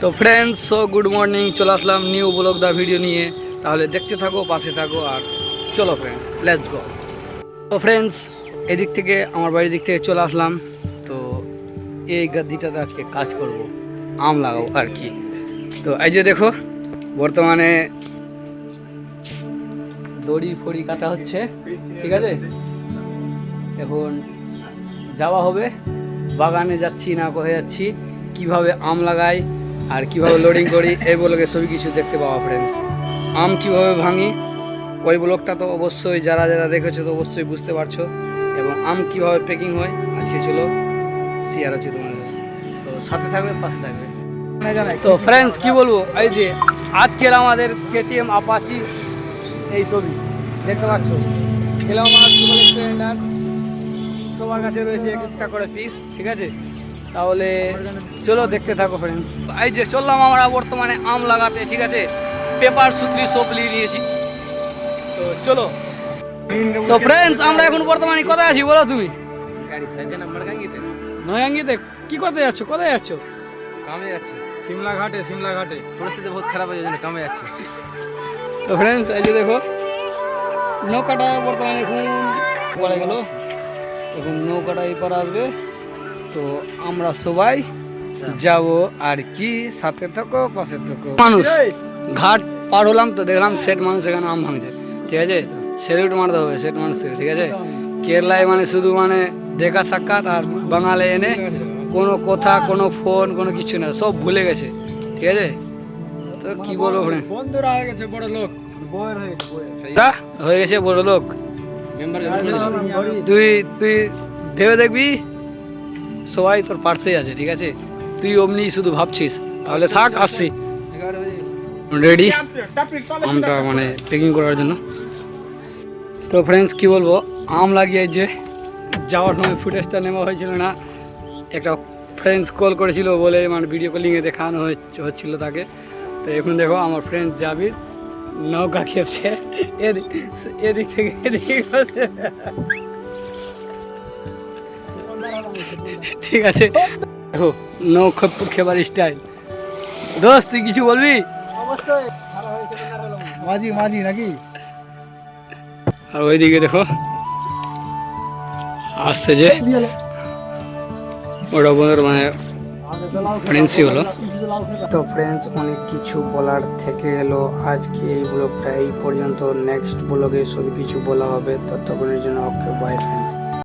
তো friends so good morning চলে আসলাম নিউ ব্লগ দা ভিডিও নিয়ে। তাহলে দেখতে থাকো, পাশে থাকো, আর চলো ফ্রেন্ডস লেটস গো তো ফ্রেন্ডস এদিক থেকে, আমার বাড়ির দিক থেকে চলে আসলাম। তো এই গাদ্দিটাতে আজকে কাজ করব, আম লাগাবো আর কি। তো এই যে দেখো, বর্তমানে দড়ি ফড়ি কাটা হচ্ছে, ঠিক আছে? এখন যাওয়া হবে, বাগানে যাচ্ছি না, কোথায় যাচ্ছি, কীভাবে আম লাগাই আর কীভাবে লোডিং করি, এই ব্লগে সবই কিছু দেখতে পাওয়া ফ্রেন্ডস আম কীভাবে ভাঙি, ওই ব্লগটা তো অবশ্যই যারা যারা দেখেছ তো অবশ্যই বুঝতে পারছ। এবং আম কীভাবে প্যাকিং হয়, আজকে চলো শেয়ার হচ্ছে তোমাদের। তো সাথে থাকবে, পাশে থাকবে। তো ফ্রেন্ডস কি বলব? এই যে আজকের আমাদের কেটিএম আপাচি এই ছবি, দেখতে পাচ্ছ? এলাম আমার সবার কাছে রয়েছে এক একটা করে পিস ঠিক আছে? তাহলে চলো দেখতে থাকো ফ্রেন্ডস এই যে চললাম আমরা বর্তমানে আম লাগাতে ঠিক আছে? পেপার সুতলি নিয়ে নিয়েছি। তো চলো। তো ফ্রেন্ডস আমরা এখন বর্তমানে কোথায় আছি বলো তুমি? নয়াঙ্গিতে? কি করতে যাচ্ছ কোথায় যাচ্ছ কামে যাচ্ছে। সিমলা ঘাটে সিমলা ঘাটে। পরিস্থিতি বহুত খারাপ হয়ে জন্য কামে যাচ্ছে। তো ফ্রেন্ডস এই যে দেখো নৌকাটা বর্তমানে এখন পড়ে গেল। এখন নৌকাটা এই এপার আসবে। তো আমরা সবাই যাব আর কি সাথে থাকো পাশে থাকো। মানুষ ঘাট পার হলাম তো দেখলাম সেট মানুষ এখানে আম ভাঙছে। ঠিক আছে? সেলুট মারতে হবে সেট মানুষকে ঠিক আছে? কেরলায় মানে শুধু মানে দেখা সাক্ষাৎ আর বাঙালি এনে কোনো কথা কোনো ফোন কোনো কিছু না সব ভুলে গেছে। ঠিক আছে? তো কি বলব বন্ধুরা হয়ে গেছে বড় লোক। হয়ে গেছে বড় লোক। তুই তুই ভেবে দেখবি? সবাই তোর পার্শ্বেই আছে, ঠিক আছে? তুই অমনি শুধু ভাবছিস, তাহলে থাক, আসছি। রেডি আমটা মানে প্যাকিং করার জন্য। তো ফ্রেন্ডস কি বলব? আম লাগিয়ে যে যাওয়ার সময় ফুটেজটা নেওয়া হয়েছিল না, একটা ফ্রেন্ডস কল করেছিল বলে মানে ভিডিও কলিংয়ে দেখানো হচ্ছে- হচ্ছিল তাকে। তো এখন দেখো, আমার ফ্রেন্ড জাবির নৌকা খেপছে। এদিক এদিক থেকে, এদিকে। ঠিক আছে। দেখো নৌকা খেবার স্টাইল দোস্ত তুই কিছু বলবি? অবশ্যই। মাঝি মাঝি নাকি? আর ওইদিকে দেখো আসছে যে ওটা বোনের মানে ফ্রেন্ডসই হলো। তো ফ্রেন্ডস অনেক কিছু বলার থেকে এলো। আজকে এই ব্লগটা এই পর্যন্ত। নেক্সট ব্লগে সব কিছু বলা হবে। ততক্ষণের জন্য ওকে বাই ফ্রেন্ডস